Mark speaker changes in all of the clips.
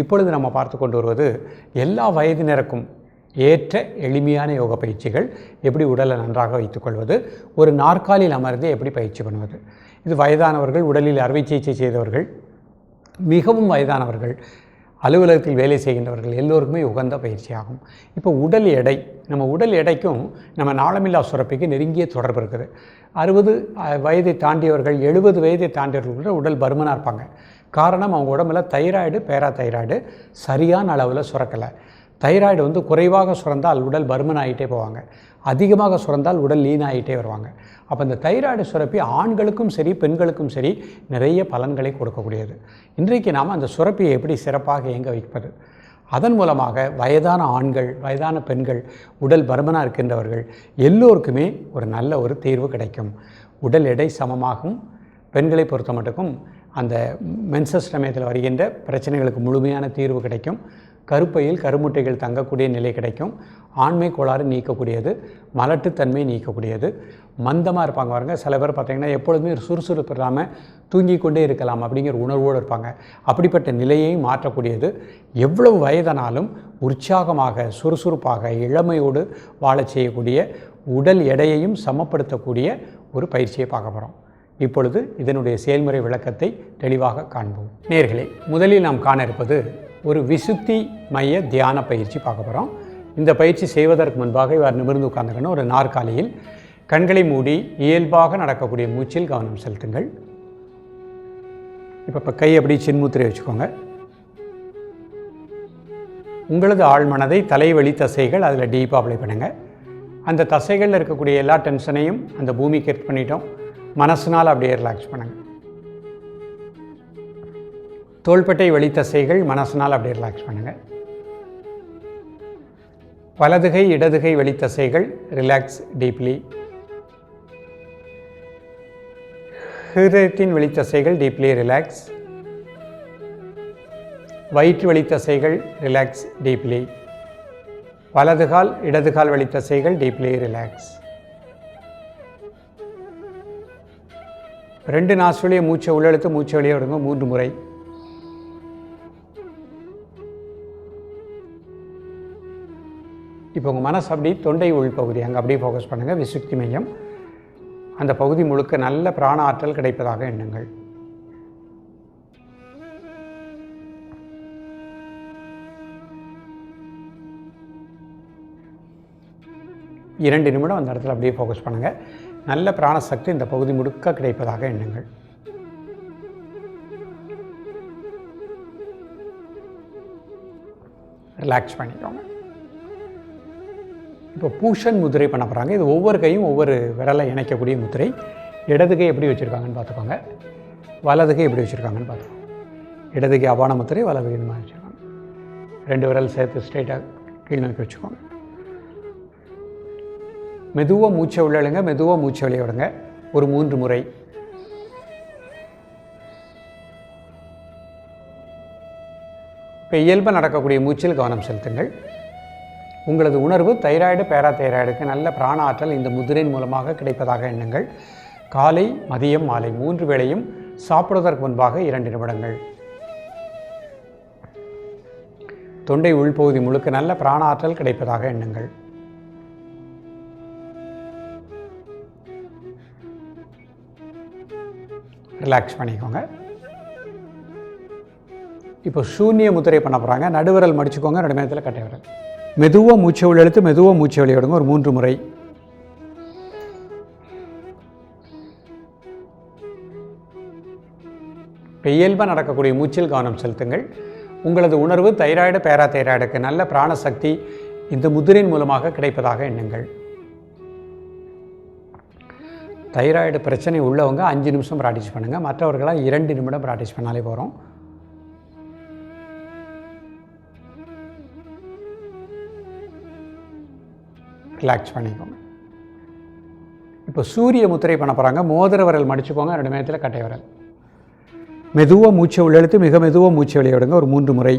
Speaker 1: இப்பொழுது நம்ம பார்த்து கொண்டு வருவது எல்லா வயதினருக்கும் ஏற்ற எளிமையான யோக பயிற்சிகள் எப்படி உடலை நன்றாக வைத்துக்கொள்வது ஒரு நாற்காலியில் அமர்ந்து எப்படி பயிற்சி பண்ணுவது. இது வயதானவர்கள் உடலில் அறுவை சிகிச்சை செய்தவர்கள் மிகவும் வயதானவர்கள் அலுவலகத்தில் வேலை செய்கின்றவர்கள் எல்லோருக்குமே உகந்த பயிற்சியாகும். இப்போ உடல் எடை நம்ம உடல் எடைக்கும் நம்ம நாளமில்லா சுரப்பிக்கு நெருங்கிய தொடர்பு இருக்குது. அறுபது வயதை தாண்டியவர்கள் எழுபது வயதை தாண்டியவர்கள் கூட உடல் பருமனாக இருப்பாங்க. காரணம் அவங்க உடம்புல தைராய்டு பேரா தைராய்டு சரியான அளவில் சுரக்கலை. தைராய்டு வந்து குறைவாக சுரந்தால் உடல் பருமன் ஆகிட்டே போவாங்க. அதிகமாக சுரந்தால் உடல் லீன் ஆகிட்டே வருவாங்க. அப்போ இந்த தைராய்டு சுரப்பி ஆண்களுக்கும் சரி பெண்களுக்கும் சரி நிறைய பலன்களை கொடுக்கக்கூடியது. இன்றைக்கு நாம் அந்த சுரப்பியை எப்படி சிறப்பாக இயங்க வைப்பது? அதன் மூலமாக வயதான ஆண்கள் வயதான பெண்கள் உடல் பருமனாக இருக்கின்றவர்கள் எல்லோருக்குமே ஒரு நல்ல ஒரு தீர்வு கிடைக்கும். உடல் எடை சமமாகும். பெண்களை பொறுத்த மட்டுக்கும் அந்த மென்சஸ் சமயத்தில் வருகின்ற பிரச்சனைகளுக்கு முழுமையான தீர்வு கிடைக்கும். கருப்பையில் கருமுட்டைகள் தங்கக்கூடிய நிலை கிடைக்கும். ஆண்மை கோளாறு நீக்கக்கூடியது. மலட்டுத்தன்மை நீக்கக்கூடியது. மந்தமாக இருப்பாங்க பாருங்கள் சில பேர் பார்த்திங்கன்னா எப்பொழுதுமே சுறுசுறுப்பு இல்லாமல் தூங்கி கொண்டே இருக்கலாம் அப்படிங்கிற உணர்வோடு இருப்பாங்க. அப்படிப்பட்ட நிலையை மாற்றக்கூடியது. எவ்வளவு வயதானாலும் உற்சாகமாக சுறுசுறுப்பாக இளமையோடு வாழச் செய்யக்கூடிய உடல் எடையையும் சமப்படுத்தக்கூடிய ஒரு பயிற்சியை பார்க்க போகிறோம் இப்பொழுது இதனுடைய செயல்முறை விளக்கத்தை தெளிவாக காண்போம். நேர்களே முதலில் நாம் காண இருப்பது ஒரு விசுத்தி மைய தியான பயிற்சி பார்க்க போகிறோம் இந்த பயிற்சி செய்வதற்கு முன்பாக இவர் நிமிர்ந்து உட்கார்ந்துக்கணும். ஒரு நாற்காலியில் கண்களை மூடி இயல்பாக நடக்கக்கூடிய மூச்சில் கவனம் செலுத்துங்கள். இப்போ இப்போ கை அப்படி சின்முத்திரை வச்சுக்கோங்க. உங்களது ஆழ்மனதை தலைவழி தசைகள் அதில் டீப்பாக அப்ளை பண்ணுங்கள் அந்த தசைகளில் இருக்கக்கூடிய எல்லா டென்ஷனையும் அந்த பூமிக்கு எடுத்து பண்ணிட்டோம். மனசுனால் அப்படியே ரிலாக்ஸ் பண்ணுங்கள் தோள்பட்டை வழி தசைகள் மனசுனால் அப்படியே ரிலாக்ஸ் பண்ணுங்கள் வலதுகை இடதுகை வழி தசைகள் ரிலாக்ஸ் டீப்லி ஹிருதயத்தின் வெளித்தசைகள் டீப்லி ரிலாக்ஸ் வயிற்று வெளித்தசைகள் ரிலாக்ஸ் டீப்லி வலதுகால் இடதுகால் வெளித்தசைகள் டீப்லி ரிலாக்ஸ் ரெண்டு நாசுலிய மூச்சை உள்ளெழுத்து மூச்சை வெளியே விடுங்க. மூன்று முறை. இப்போ உங்கள் மனசு அப்படி தொண்டை உள்பகுதி அங்கே அப்படியே ஃபோக்கஸ் பண்ணுங்கள் விசுக்தி மையம். அந்த பகுதி முழுக்க நல்ல பிராண ஆற்றல் கிடைப்பதாக எண்ணுங்கள். இரண்டு நிமிடம் அந்த இடத்துல அப்படியே ஃபோக்கஸ் பண்ணுங்கள் நல்ல பிராணசக்தி இந்த பகுதி முழுக்க கிடைப்பதாக எண்ணுங்கள். ரிலாக்ஸ் பண்ணிக்கோங்க. இப்போ பூஷன் முதிரை பண்ண போகிறாங்க இது ஒவ்வொரு கையும் ஒவ்வொரு விரலை இணைக்கக்கூடிய முத்திரை இடது கை எப்படி வச்சுருக்காங்கன்னு பார்த்துக்கோங்க. வலது கை எப்படி வச்சுருக்காங்கன்னு பார்த்துக்கோங்க. இடது கை அபான முத்திரை வலது கை இந்த மாதிரி வச்சுருக்காங்க. ரெண்டு விரல் சேர்த்து ஸ்ட்ரைட்டாக கீழ் நோக்கி வச்சுக்கோங்க. மெதுவாக மூச்சை உள்ளழுங்க மெதுவாக மூச்சை வெளியே விடுங்க. ஒரு மூன்று முறை. இப்போ இயல்பாக நடக்கக்கூடிய மூச்சில் கவனம் செலுத்துங்கள். உங்களது உணர்வு தைராய்டு பேராதைராய்டுக்கு நல்ல பிராண ஆற்றல் இந்த முதிரையின் மூலமாக கிடைப்பதாக எண்ணுங்கள். காலை மதியம் மாலை மூன்று வேளையும் சாப்பிடுவதற்கு முன்பாக இரண்டு நிமிடங்கள். தொண்டை உள்பகுதி முழுக்க நல்ல பிராண ஆற்றல் கிடைப்பதாக எண்ணுங்கள். ரிலாக்ஸ் பண்ணிக்கோங்க. இப்போ சூன்ய முத்திரை பண்ண போகிறாங்க நடுவிரல் மடிச்சுக்கோங்க. ரெண்டு நேரத்தில் கட்டை விரல். மெதுவாக மூச்சை உள்ள மெதுவாக மூச்சை வெளியே ஒரு மூன்று முறை. இயல்பாக நடக்கக்கூடிய மூச்சில் கவனம் செலுத்துங்கள். உங்களது உணர்வு தைராய்டு பேரா தைராய்டுக்கு நல்ல பிராணசக்தி இந்த முதிரின் மூலமாக கிடைப்பதாக எண்ணுங்கள். தைராய்டு பிரச்சனை உள்ளவங்க அஞ்சு நிமிஷம் ப்ராக்டிஸ் பண்ணுங்கள் மற்றவர்களாக இரண்டு நிமிடம் ப்ராக்டிஸ் பண்ணாலே போகிறோம் ரிலாக்ஸ் பண்ணிக்கோங்க. இப்போ சூரிய முத்திரை பண்ண போகிறாங்க மோதிர விரல் மடிச்சுக்கோங்க. ரெண்டு நேரத்தில் கட்டை விரல். மெதுவாக மூச்சை உள்ளெழுத்து மிக மெதுவாக மூச்சை விளையாடுங்க. ஒரு மூன்று முறை.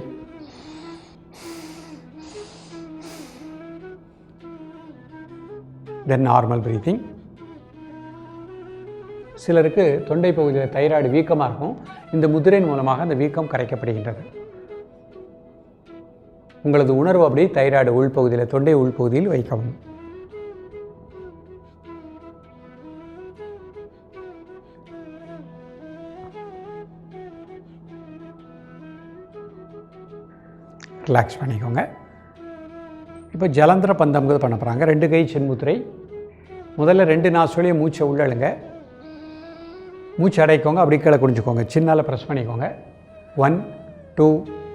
Speaker 1: தென் நார்மல் ப்ரீத்திங் சிலருக்கு தொண்டை பகுதியில் தைராய்டு வீக்கமாக இருக்கும். இந்த முதிரையின் மூலமாக அந்த வீக்கம் கரைக்கப்படுகின்றது. உங்களது உணர்வு அப்படி தைராய்டு உள்பகுதியில் தொண்டை உள்பகுதியில் வைக்கவும். ரிலாக்ஸ் பண்ணிக்கோங்க. இப்போ ஜலந்திர பந்தம்ங்கிறது பண்ண போகிறாங்க ரெண்டு கை சென்முத்திரை முதல்ல ரெண்டு நாசுலையும் மூச்சை உள்ளழுங்க மூச்சு அடைக்கோங்க அப்படி கீழே குடிஞ்சுக்கோங்க சின்னால் ப்ரெஸ் பண்ணிக்கோங்க. One two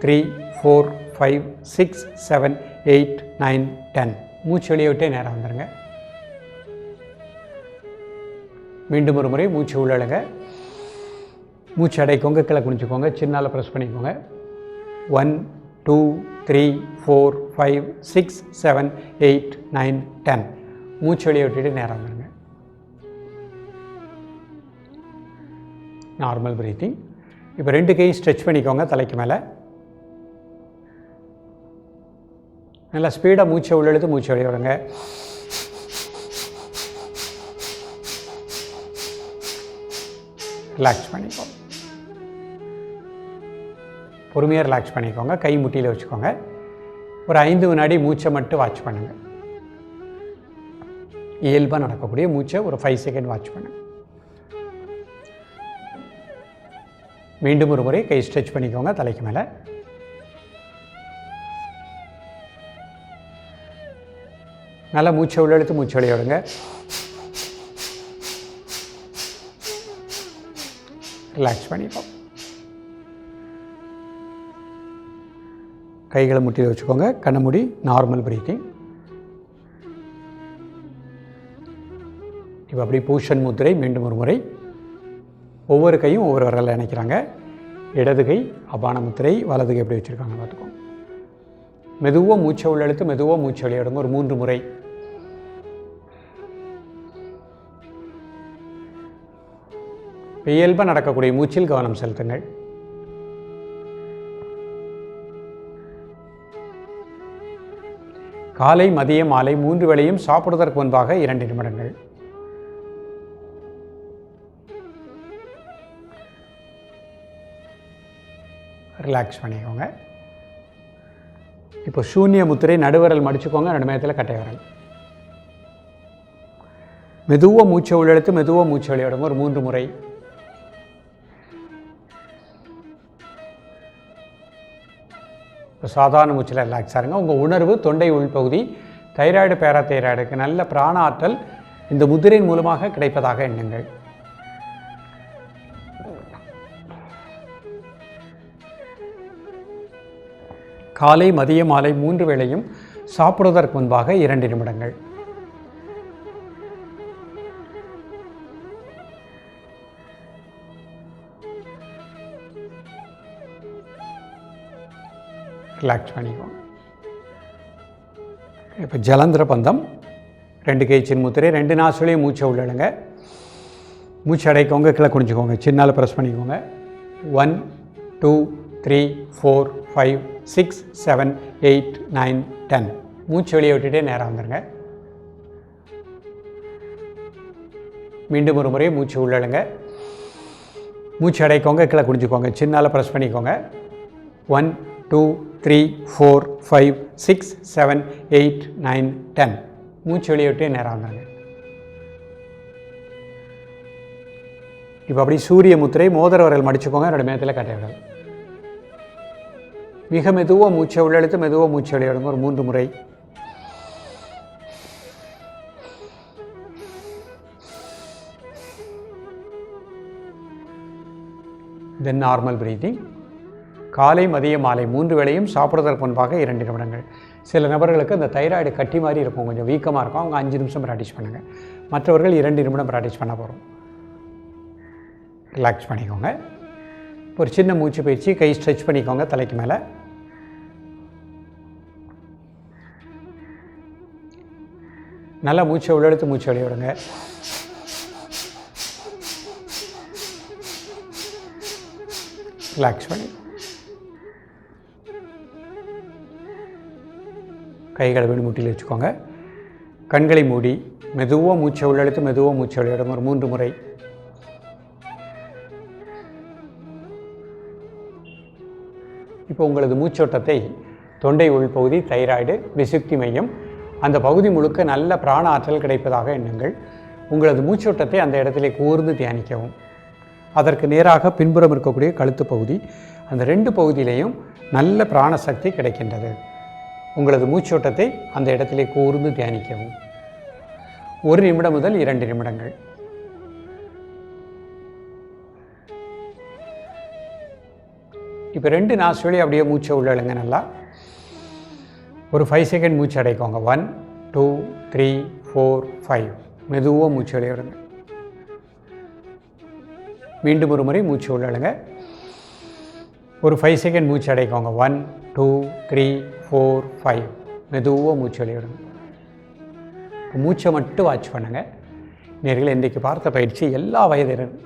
Speaker 1: three four five six seven eight nine ten மூச்சு வெளியே விட்டே நேரம் வந்துடுங்க மீண்டும் ஒரு முறை மூச்சு உள்ளழுங்க மூச்சு அடைக்கோங்க கீழே குடிஞ்சுக்கோங்க சின்னால் ப்ரெஸ் பண்ணிக்கோங்க. One two three four five six seven eight nine ten மூச்சு வெளியே விட்டுட்டு நேரம் வந்துடுங்க நார்மல் பிரீத்திங் இப்போ ரெண்டு கையும் ஸ்ட்ரெச் பண்ணிக்கோங்க தலைக்கு மேலே. நல்லா ஸ்பீடாக மூச்சை உள்ளெழுத்து மூச்சை வெளியே விடுங்க ரிலாக்ஸ் பண்ணிக்கோங்க பொறுமையாக ரிலாக்ஸ் பண்ணிக்கோங்க. கை முட்டியில் வச்சுக்கோங்க. ஒரு ஐந்து வினாடி மூச்சை மட்டும் வாட்ச் பண்ணுங்கள் இயல்பாக நடக்கக்கூடிய மூச்சை ஒரு ஃபைவ் செகண்ட் வாட்ச் பண்ணுங்கள் மீண்டும் ஒரு முறை கை ஸ்ட்ரெச் பண்ணிக்கோங்க தலைக்கு மேலே. நல்லா மூச்சை உள்ளெழுத்து மூச்சு வெளியே விடுங்க. ரிலாக்ஸ் பண்ணிப்போம் கைகளை முட்டியில் வச்சுக்கோங்க கண்ணை மூடி நார்மல் பிரீத்திங் இப்போ அப்படி பூஷன் முத்திரை மீண்டும் ஒரு முறை. ஒவ்வொரு கையும் ஒவ்வொரு விரலில் இணைக்கிறாங்க. இடது கை அபான முத்திரை வலது கை எப்படி வச்சுருக்காங்க பார்த்துக்கோங்க மெதுவாக மூச்சை உள்ளெழுத்து மெதுவாக மூச்சை வெளியிடுங்க ஒரு மூன்று முறை. இயல்பாக நடக்கக்கூடிய மூச்சில் கவனம் செலுத்துங்கள். காலை மதியம் மாலை மூன்று வேளையும் சாப்பிடுவதற்கு முன்பாக இரண்டு நிமிடங்கள். ரிலாக்ஸ் பண்ணிக்கோங்க. இப்போ சூன்ய முத்திரை நடுவரல் மடிச்சுக்கோங்க ரெண்டு நேரத்தில் கட்டை மெதுவாக மூச்சை உள்ளெடுத்து மெதுவாக மூச்சை வெளியிடுங்க ஒரு மூன்று முறை. இப்போ சாதாரண மூச்சில் ரிலாக்ஸ் ஆகுங்க உங்கள் உணர்வு தொண்டை உள்பகுதி தைராய்டு பேராதைராய்டுக்கு நல்ல பிராண ஆற்றல் இந்த முதிரையின் மூலமாக கிடைப்பதாக எண்ணுங்கள். காலை மதிய மாலை மூன்று வேளையும் சாப்பிடுவதற்கு முன்பாக இரண்டு நிமிடங்கள். ரிலாக்ஸ் பண்ணிக்கோங்க. இப்போ ஜலந்திர பந்தம். ரெண்டு கை சின்முத்திரை ரெண்டு நாசுலையும் மூச்சை உள்ளடுங்க மூச்சு அடைக்கோங்க கீழே குடிஞ்சுக்கோங்க சின்னால் ப்ரெஸ் பண்ணிக்கோங்க. One two three four five six seven eight nine ten. மூச்சு வெளியே விட்டுட்டே நேரம் வந்துடுங்க மீண்டும் ஒரு முறை மூச்சு உள்ளழுங்க மூச்சு அடைக்கோங்க கீழே குடிஞ்சுக்கோங்க சின்னால் ப்ரெஸ் பண்ணிக்கோங்க. One two three four five six seven eight nine ten மூச்சு வெளியே விட்டு நேரம் வந்துடுங்க இப்போ அப்படி சூரிய முத்திரை மோதிர வரல் மடிச்சுக்கோங்க. என்னோட மேத்தில் கட்ட விடாது மிக மெதுவாக மூச்சை உள்ளெழுத்து மெதுவாக மூச்சை வெளியிடுங்க ஒரு மூன்று முறை. தென் நார்மல் பிரீத்திங் காலை மதிய மாலை மூன்று வேளையும் சாப்பிட்றதற்கு முன்பாக இரண்டு நிமிடங்கள். சில நபர்களுக்கு அந்த தைராய்டு கட்டி மாதிரி இருக்கும் கொஞ்சம் வீக்கமாக இருக்கும். அவங்க அஞ்சு நிமிஷம் ப்ராக்டிஸ் பண்ணுங்கள் மற்றவர்கள் இரண்டு நிமிடம் ப்ராக்டிஸ் பண்ண போகிறோம் ரிலாக்ஸ் பண்ணிக்கோங்க. ஒரு சின்ன மூச்சு பயிற்சி கை ஸ்ட்ரெச் பண்ணிக்கோங்க தலைக்கு மேலே. நல்லா மூச்சை உள்ளெடுத்து மூச்சு வெளியே விடுங்க. ரிலாக்ஸ் பண்ணி. கைகளை வீடு முட்டியில் வச்சுக்கோங்க. கண்களை மூடி மெதுவாக மூச்சை உள்ளெடுத்து மெதுவாக மூச்சை வெளியிடும் ஒரு மூன்று முறை. இப்போ உங்களது மூச்சோட்டத்தை தொண்டை உள்பகுதி தைராய்டு விசுக்தி மையம் அந்த பகுதி முழுக்க நல்ல பிராண ஆற்றல் கிடைப்பதாக எண்ணுங்கள். உங்களது மூச்சோட்டத்தை அந்த இடத்திலே கூர்ந்து தியானிக்கவும். அதற்கு நேராக பின்புறம் இருக்கக்கூடிய கழுத்து பகுதி அந்த ரெண்டு பகுதியிலையும் நல்ல பிராணசக்தி கிடைக்கின்றது. உங்களது மூச்சோட்டத்தை அந்த இடத்திலே கூர்ந்து தியானிக்கவும். ஒரு நிமிடம் முதல் இரண்டு நிமிடங்கள். இப்போ ரெண்டு நாசுவலி அப்படியே மூச்சை உள்ளழுங்க நல்லா. ஒரு ஃபைவ் செகண்ட் மூச்சு அடைக்கோங்க. One two three four five மெதுவாக மூச்சு வெளியிடுங்க மீண்டும் ஒரு முறை மூச்சு உள்ளழுங்க ஒரு ஃபைவ் செகண்ட் மூச்சு அடைக்கோங்க. One two three four five மெதுவாக மூச்சு வெளியிடுங்க மூச்சை மட்டும் வாட்ச் பண்ணுங்கள் நேர்களை இன்றைக்கு பார்த்த பயிற்சி எல்லா வயதினரும்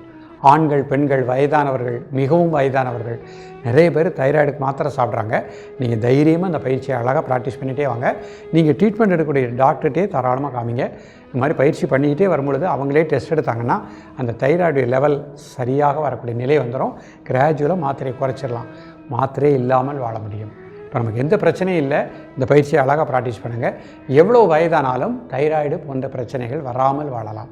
Speaker 1: ஆண்கள் பெண்கள் வயதானவர்கள் மிகவும் வயதானவர்கள். நிறைய பேர் தைராய்டுக்கு மாத்திரை சாப்பிட்றாங்க. நீங்கள் தைரியமாக அந்த பயிற்சியை அழகாக ப்ராக்டிஸ் பண்ணிகிட்டே வாங்க. நீங்கள் ட்ரீட்மெண்ட் எடுக்கக்கூடிய டாக்டர்கிட்டே தாராளமாக காமிங்க. இந்த மாதிரி பயிற்சி பண்ணிக்கிட்டே வரும்பொழுது அவங்களே டெஸ்ட் எடுத்தாங்கன்னா அந்த தைராய்டு லெவல் சரியாக வரக்கூடிய நிலை வந்துடும் கிராஜுவலாக மாத்திரையை குறைச்சிடலாம். மாத்திரையே இல்லாமல் வாழ முடியும். இப்போ நமக்கு எந்த பிரச்சனையும் இல்லை. இந்த பயிற்சியை அழகாக ப்ராக்டிஸ் பண்ணுங்கள் எவ்வளோ வயதானாலும் தைராய்டு போன்ற பிரச்சனைகள் வராமல் வாழலாம்.